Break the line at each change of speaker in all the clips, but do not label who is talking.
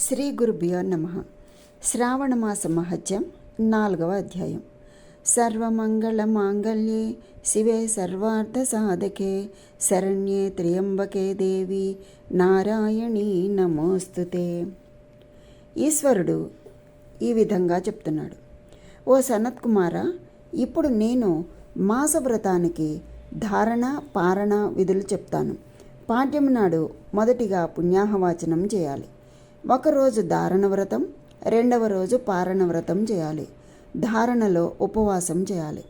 శ్రీ గురుభ్యో నమ. శ్రావణమాస మహత్యం నాలుగవ అధ్యాయం. సర్వమంగళ మాంగళ్యే శివే సర్వార్థ సాధకే శరణ్యే త్ర్యంబకే దేవి నారాయణీ నమోస్తుతే. ఈశ్వరుడు ఈ విధంగా చెప్తున్నాడు. ఓ సనత్ కుమార ఇప్పుడు నేను మాసవ్రతానికి ధారణ పారణ విధులు చెప్తాను. పాఠ్యం నాడు మొదటిగా పుణ్యాహవాచనం చేయాలి. ఒకరోజు ధారణ వ్రతం రెండవ రోజు పారణ వ్రతం చేయాలి. ధారణలో ఉపవాసం చేయాలి.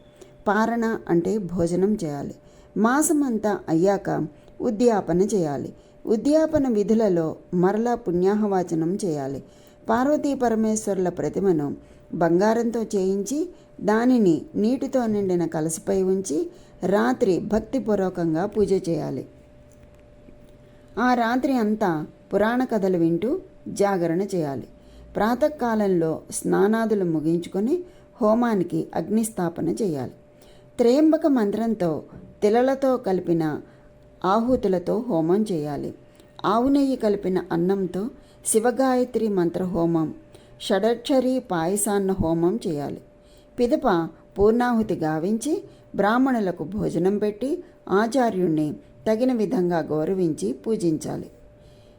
పారణ అంటే భోజనం చేయాలి. మాసమంతా అయ్యాక ఉద్యాపన చేయాలి. ఉద్యాపన విధులలో మరలా పుణ్యాహవాచనం చేయాలి. పార్వతీ పరమేశ్వరుల ప్రతిమను బంగారంతో చేయించి దానిని నీటితో నిండిన కలసిపై ఉంచి రాత్రి భక్తిపూర్వకంగా పూజ చేయాలి. ఆ రాత్రి అంతా పురాణ కథలు వింటూ జాగరణ చేయాలి. ప్రాతకాలంలో స్నానాదులు ముగించుకొని హోమానికి అగ్నిస్థాపన చేయాలి. త్రయంబక మంత్రంతో తిలలతో కలిపిన ఆహుతులతో హోమం చేయాలి. ఆవు నెయ్యి కలిపిన అన్నంతో శివగాయత్రి మంత్ర హోమం షడక్షరి పాయసాన్న హోమం చేయాలి. పిదప పూర్ణాహుతి గావించి బ్రాహ్మణులకు భోజనం పెట్టి ఆచార్యుణ్ణి తగిన విధంగా గౌరవించి పూజించాలి.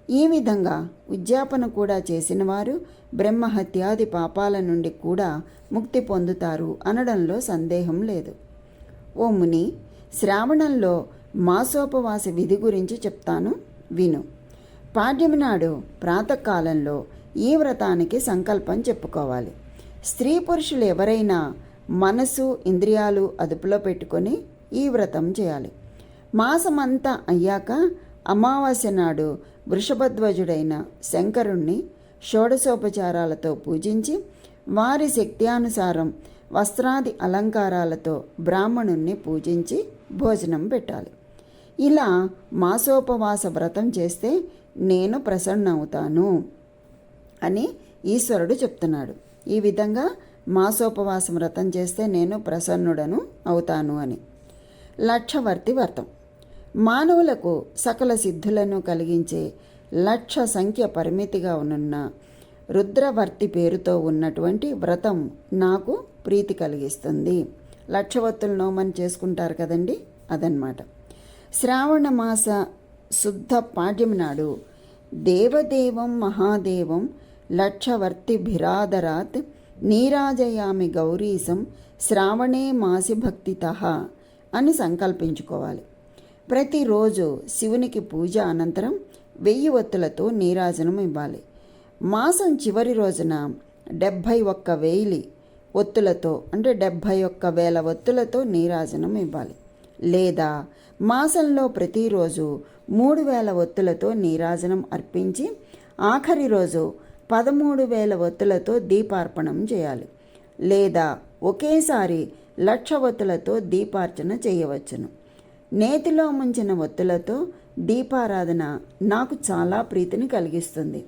ఈ విధంగా ఉద్యాపన కూడా చేసిన వారు బ్రహ్మహత్యాది పాపాల నుండి కూడా ముక్తి పొందుతారు అనడంలో సందేహం లేదు. ఓ ముని శ్రావణంలో మాసోపవాస విధి గురించి చెప్తాను విను. పాడ్యమి నాడు ప్రాతకాలంలో ఈ వ్రతానికి సంకల్పం చెప్పుకోవాలి. స్త్రీ పురుషులు ఎవరైనా మనసు ఇంద్రియాలు అదుపులో పెట్టుకొని ఈ వ్రతం చేయాలి. మాసమంతా అయ్యాక అమావాస్య నాడు వృషభధ్వజుడైన శంకరుణ్ణి షోడశోపచారాలతో పూజించి వారి శక్త్యానుసారం వస్త్రాది అలంకారాలతో బ్రాహ్మణుణ్ణి పూజించి భోజనం పెట్టాలి. ఇలా మాసోపవాస వ్రతం చేస్తే నేను ప్రసన్నవుతాను అని ఈశ్వరుడు చెప్తున్నాడు. ఈ విధంగా మాసోపవాస వ్రతం చేస్తే నేను ప్రసన్నుడను అవుతాను అని. లక్షవర్తి వ్రతం. మానవులకు సకల సిద్ధులను కలిగించే లక్ష సంఖ్య పరిమితిగా ఉన్న రుద్రవర్తి పేరుతో ఉన్నటువంటి వ్రతం నాకు ప్రీతి కలిగిస్తుంది. లక్షవత్తులు నోమని చేసుకుంటారు కదండి? అదనమాట శ్రావణ మాస శుద్ధ పాడ్యం నాడు దేవదేవం మహాదేవం లక్షవర్తి భిరాదరాత్ నీరాజయామి గౌరీసం శ్రావణే మాసి భక్తిత అని సంకల్పించుకోవాలి. ప్రతిరోజు శివునికి పూజ అనంతరం వెయ్యి ఒత్తులతో నీరాజనం ఇవ్వాలి. మాసం చివరి రోజున డెబ్భై ఒక్క వేలి ఒత్తులతో అంటే డెబ్భై ఒక్క వేల ఒత్తులతో నీరాజనం ఇవ్వాలి. లేదా మాసంలో ప్రతిరోజు మూడు వేల ఒత్తులతో నీరాజనం అర్పించి ఆఖరి రోజు పదమూడు వేల ఒత్తులతో దీపార్పణం చేయాలి. లేదా ఒకేసారి లక్ష ఒత్తులతో దీపార్చన చేయవచ్చును. నేతిలో ముంచిన ఒత్తులతో దీపారాధన నాకు చాలా ప్రీతిని కలిగిస్తుంది.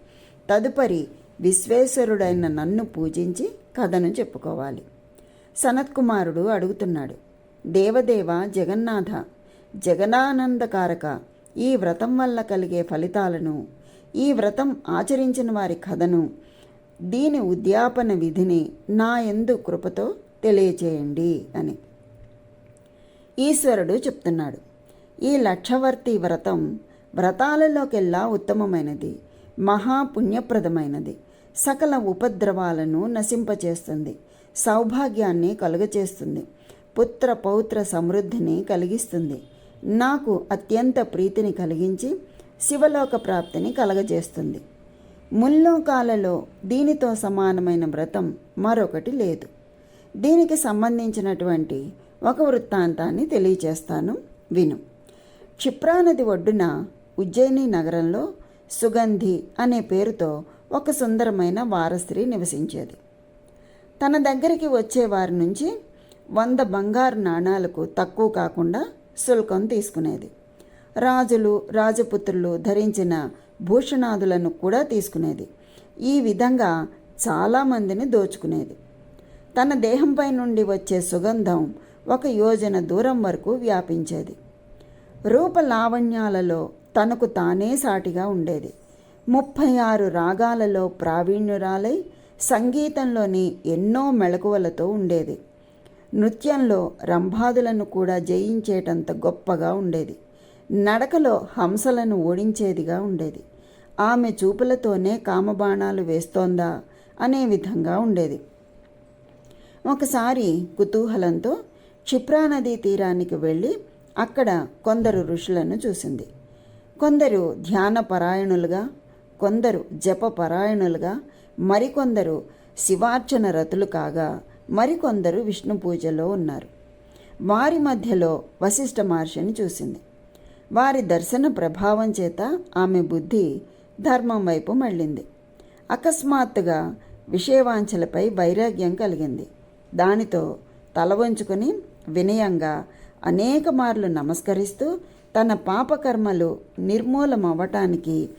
తదుపరి విశ్వేశ్వరుడైన నన్ను పూజించి కథను చెప్పుకోవాలి. సనత్కుమారుడు అడుగుతున్నాడు దేవదేవ జగన్నాథ జగనానందకారక ఈ వ్రతం వల్ల కలిగే ఫలితాలను ఈ వ్రతం ఆచరించిన వారి కథను దీని ఉద్యాపన విధిని నా ఎందు కృపతో తెలియచేయండి అని. ఈశ్వరుడు చెప్తున్నాడు. ఈ లక్షవర్తి వ్రతం వ్రతాలలోకెల్లా ఉత్తమమైనది మహాపుణ్యప్రదమైనది. సకల ఉపద్రవాలను నశింపచేస్తుంది సౌభాగ్యాన్ని కలుగచేస్తుంది పుత్ర పౌత్ర సమృద్ధిని కలిగిస్తుంది. నాకు అత్యంత ప్రీతిని కలిగించి శివలోక ప్రాప్తిని కలగజేస్తుంది. ముల్లోకాలలో దీనితో సమానమైన వ్రతం మరొకటి లేదు. దీనికి సంబంధించినటువంటి ఒక వృత్తాంతాన్ని తెలియచేస్తాను విను. క్షిప్రానది ఒడ్డున ఉజ్జయిని నగరంలో సుగంధి అనే పేరుతో ఒక సుందరమైన వారస్త్రీ నివసించేది. తన దగ్గరికి వచ్చే వారి నుంచి వంద బంగారు నాణాలకు తక్కువ కాకుండా శుల్కం తీసుకునేది. రాజులు రాజపుత్రులు ధరించిన భూషణాదులను కూడా తీసుకునేది. ఈ విధంగా చాలామందిని దోచుకునేది. తన దేహంపై నుండి వచ్చే సుగంధం ఒక యోజన దూరం వరకు వ్యాపించేది. రూప లావణ్యాలలో తనకు తానే సాటిగా ఉండేది. ముప్పై ఆరు రాగాలలో ప్రావీణ్యురాలై సంగీతంలోని ఎన్నో మెళకువలతో ఉండేది. నృత్యంలో రంభాదులను కూడా జయించేటంత గొప్పగా ఉండేది. నడకలో హంసలను ఓడించేదిగా ఉండేది. ఆమె చూపులతోనే కామబాణాలు వేస్తోందా అనే విధంగా ఉండేది. ఒకసారి కుతూహలంతో క్షిప్రానదీ తీరానికి వెళ్ళి అక్కడ కొందరు ఋషులను చూసింది. కొందరు ధ్యాన పరాయణులుగా కొందరు జప పరాయణులుగా మరికొందరు శివార్చన రతులు కాగా మరికొందరు విష్ణు పూజలో ఉన్నారు. వారి మధ్యలో వశిష్ఠ మహర్షిని చూసింది. వారి దర్శన ప్రభావం చేత ఆమె బుద్ధి ధర్మం వైపు మళ్ళింది. అకస్మాత్తుగా విషయవాంఛలపై వైరాగ్యం కలిగింది. దానితో తల వంచుకొని వినయంగా అనేక మార్లు నమస్కరిస్తూ తన పాపకర్మలు నిర్మూలమవ్వటానికి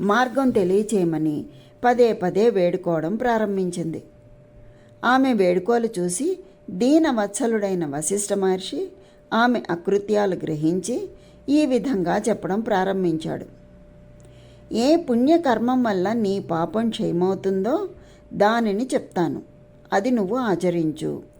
మార్గం తెలియచేయమని పదే పదే వేడుకోవడం ప్రారంభించింది. ఆమె వేడుకోలు చూసి దీనవత్సలుడైన వశిష్ఠ మహర్షి ఆమె అకృత్యాలు గ్రహించి ఈ విధంగా చెప్పడం ప్రారంభించాడు. ఏ పుణ్యకర్మం వల్ల నీ పాపం క్షయమవుతుందో దానిని చెప్తాను. అది నువ్వు ఆచరించు.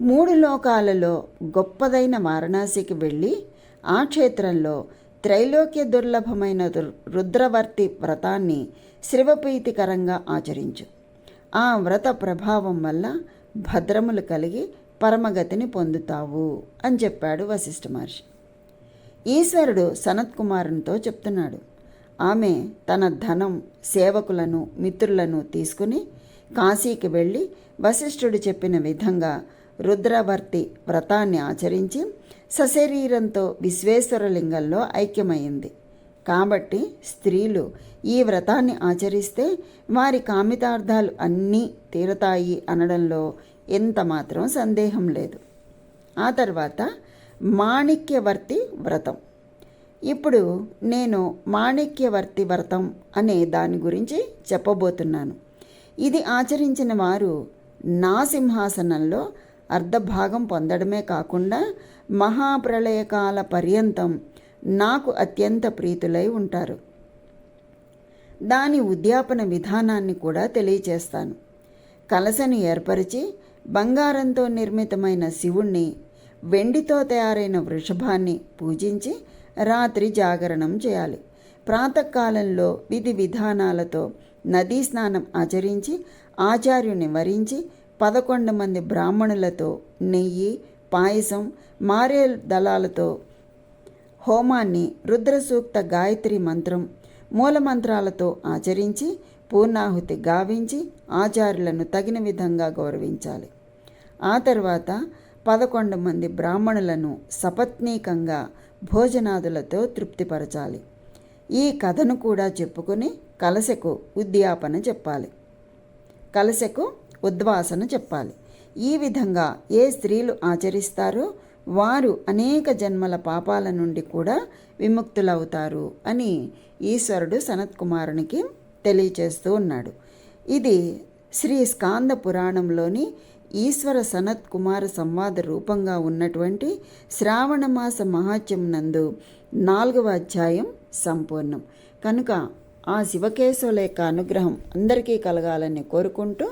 మూడు లోకాలలో గొప్పదైన వారణాసికి వెళ్ళి ఆ క్షేత్రంలో త్రైలోక్య దుర్లభమైన రు- రుద్రవర్తి వ్రతాన్ని శివప్రీతికరంగా ఆచరించు. ఆ వ్రత ప్రభావం వల్ల భద్రములు కలిగి పరమగతిని పొందుతావు అని చెప్పాడు వశిష్ఠ మహర్షి. ఈశ్వరుడు సనత్ కుమారునితో చెప్తున్నాడు. ఆమె తన ధనం సేవకులను మిత్రులను తీసుకుని కాశీకి వెళ్ళి వశిష్ఠుడు చెప్పిన విధంగా రుద్రవర్తి వ్రతాన్ని ఆచరించి సశరీరంతో విశ్వేశ్వరలింగంలో ఐక్యమైంది. కాబట్టి స్త్రీలు ఈ వ్రతాన్ని ఆచరిస్తే వారి కామితార్థాలు అన్నీ తీరతాయి అనడంలో ఎంత మాత్రం సందేహం లేదు. ఆ తర్వాత మాణిక్యవర్తి వ్రతం. ఇప్పుడు నేను మాణిక్యవర్తి వ్రతం అనే దాని గురించి చెప్పబోతున్నాను. ఇది ఆచరించిన వారు నా సింహాసనంలో అర్ధభాగం పొందడమే కాకుండా మహాప్రళయకాల పర్యంతం నాకు అత్యంత ప్రీతులై ఉంటారు. దాని ఉద్యాపన విధానాన్ని కూడా తెలియచేస్తాను. కలసను ఏర్పరిచి బంగారంతో నిర్మితమైన శివుణ్ణి వెండితో తయారైన వృషభాన్ని పూజించి రాత్రి జాగరణం చేయాలి. ప్రాతకాలంలో విధి విధానాలతో నదీ స్నానం ఆచరించి ఆచార్యుని వరించి పదకొండు మంది బ్రాహ్మణులతో నెయ్యి పాయసం మారే దళాలతో హోమాన్ని రుద్రసూక్త గాయత్రి మంత్రం మూలమంత్రాలతో ఆచరించి పూర్ణాహుతి గావించి ఆచార్యులను తగిన విధంగా గౌరవించాలి. ఆ తర్వాత పదకొండు మంది బ్రాహ్మణులను సపత్నీకంగా భోజనాదులతో తృప్తిపరచాలి. ఈ కథను కూడా చెప్పుకుని కలశకు ఉద్యాపన చెప్పాలి. కలశకు ఉద్వాసన చెప్పాలి. ఈ విధంగా ఏ స్త్రీలు ఆచరిస్తారో వారు అనేక జన్మల పాపాల నుండి కూడా విముక్తులవుతారు అని ఈశ్వరుడు సనత్ కుమారునికి తెలియచేస్తూ ఉన్నాడు. ఇది శ్రీ స్కాంద పురాణంలోని ఈశ్వర సనత్ కుమార సంవాద రూపంగా ఉన్నటువంటి శ్రావణమాస మహాత్యం నందు నాలుగవ అధ్యాయం సంపూర్ణం. కనుక ఆ శివకేశవుల యొక్క అనుగ్రహం అందరికీ కలగాలని కోరుకుంటూ